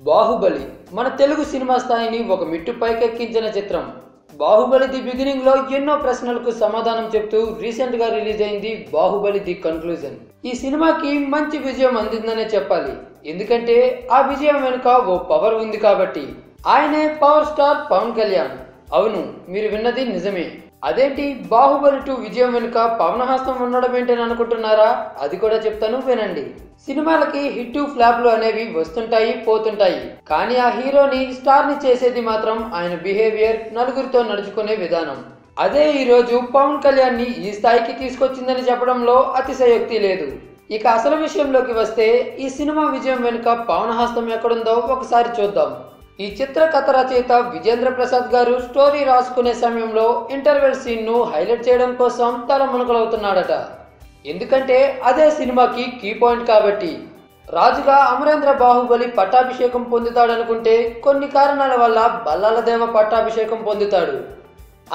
బాహుబలి. మన తెలుగు సినిమా స్థాయిని ఒక మిట్టు పైకెక్కించిన చిత్రం. బాహుబలి ది బిగినింగ్లో ఎన్నో ప్రశ్నలకు సమాధానం చెప్తూ రీసెంట్గా రిలీజ్ అయింది బాహుబలి ది కన్క్లూజన్. ఈ సినిమాకి మంచి విజయం అందిందనే చెప్పాలి. ఎందుకంటే ఆ విజయం వెనుక ఓ పవర్ ఉంది కాబట్టి. ఆయనే పవర్ స్టార్ పవన్ కళ్యాణ్. అవును మీరు విన్నది నిజమే. అదేంటి? బాహుబలి టూ విజయం వెనుక పవనహస్తం ఉండడం ఏంటని అనుకుంటున్నారా? అది కూడా చెప్తాను వినండి. సినిమాలకి హిట్ ఫ్లాప్లు అనేవి వస్తుంటాయి పోతుంటాయి. కానీ ఆ హీరోని స్టార్ని చేసేది మాత్రం ఆయన బిహేవియర్ నలుగురితో నడుచుకునే విధానం. అదే ఈరోజు పవన్ కళ్యాణ్ని ఈ స్థాయికి తీసుకొచ్చిందని చెప్పడంలో అతిశయోక్తి లేదు. ఇక అసలు విషయంలోకి వస్తే ఈ సినిమా విజయం వెనుక పవన హస్తం ఎక్కడుందో ఒకసారి చూద్దాం. ఈ చిత్ర కథ రచయిత విజేంద్ర ప్రసాద్ గారు స్టోరీ రాసుకునే సమయంలో ఇంటర్వెల్ సీన్ను హైలైట్ చేయడం కోసం తల మునకలవుతున్నాడట. ఎందుకంటే అదే సినిమాకి కీ పాయింట్ కాబట్టి. రాజుగా అమరేంద్ర బాహుబలి పట్టాభిషేకం పొందుతాడనుకుంటే కొన్ని కారణాల వల్ల బల్లాలదేవ పట్టాభిషేకం పొందుతాడు.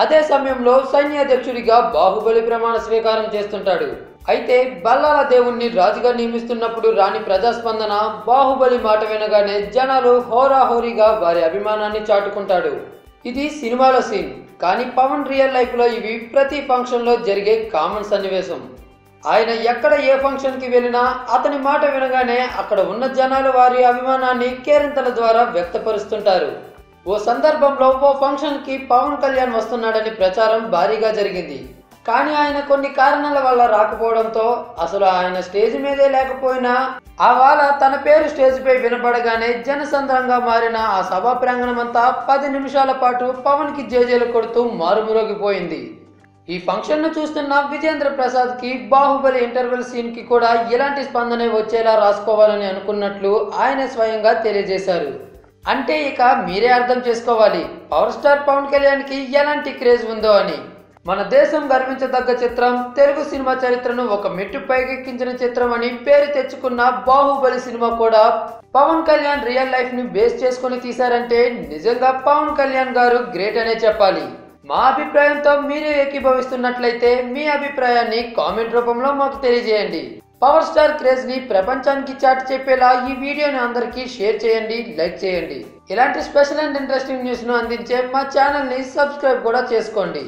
అదే సమయంలో సైన్యాధ్యక్షుడిగా బాహుబలి ప్రమాణ స్వీకారం చేస్తుంటాడు. అయితే బల్లాల దేవుణ్ణి రాజుగా నియమిస్తున్నప్పుడు రాని ప్రజాస్పందన బాహుబలి మాట వినగానే జనాలు హోరాహోరీగా వారి అభిమానాన్ని చాటుకుంటాడు. ఇది సినిమాలో సీన్. కానీ పవన్ రియల్ లైఫ్లో ఇవి ప్రతి ఫంక్షన్లో జరిగే కామన్ సన్నివేశం. ఆయన ఎక్కడ ఏ ఫంక్షన్కి వెళ్ళినా అతని మాట వినగానే అక్కడ ఉన్న జనాలు వారి అభిమానాన్ని కేరింతల ద్వారా వ్యక్తపరుస్తుంటారు. ఓ సందర్భంలో ఓ ఫంక్షన్కి పవన్ కళ్యాణ్ వస్తున్నాడని ప్రచారం భారీగా జరిగింది. కానీ ఆయన కొన్ని కారణాల వల్ల రాకపోవడంతో అసలు ఆయన స్టేజ్ మీదే లేకపోయినా ఆ వాళ్ళ తన పేరు స్టేజ్ పై వినపడగానే జనసంద్రంగా మారిన ఆ సభా ప్రాంగణమంతా పది నిమిషాల పాటు పవన్కి జేజేలు కొడుతూ మారుమురోగిపోయింది. ఈ ఫంక్షన్ను చూస్తున్న విజేంద్ర ప్రసాద్కి బాహుబలి ఇంటర్వెల్ సీన్కి కూడా ఎలాంటి స్పందనే వచ్చేలా రాసుకోవాలని అనుకున్నట్లు ఆయన స్వయంగా తెలియజేశారు. అంటే ఇక మీరే అర్థం చేసుకోవాలి. పవర్ స్టార్ పవన్ కళ్యాణ్కి ఎలాంటి క్రేజ్ ఉందో అని. మన దేశం గర్వించదగ్గ చిత్రం తెలుగు సినిమా చరిత్రను ఒక మెట్టు పైకెక్కించిన చిత్రం అని పేరు తెచ్చుకున్న బాహుబలి సినిమా కూడా పవన్ కళ్యాణ్ రియల్ లైఫ్ని బేస్ చేసుకుని తీశారంటే నిజంగా పవన్ కళ్యాణ్ గారు గ్రేట్ అనే చెప్పాలి. మా అభిప్రాయంతో మీరే ఏకీభవిస్తున్నట్లయితే మీ అభిప్రాయాన్ని కామెంట్ రూపంలో మాకు తెలియజేయండి. పవర్ స్టార్ క్రేజ్ని ప్రపంచానికి చాటి చెప్పేలా ఈ వీడియోని అందరికీ షేర్ చేయండి లైక్ చేయండి. ఇలాంటి స్పెషల్ అండ్ ఇంట్రెస్టింగ్ న్యూస్ను అందించే మా ఛానల్ని సబ్స్క్రైబ్ కూడా చేసుకోండి.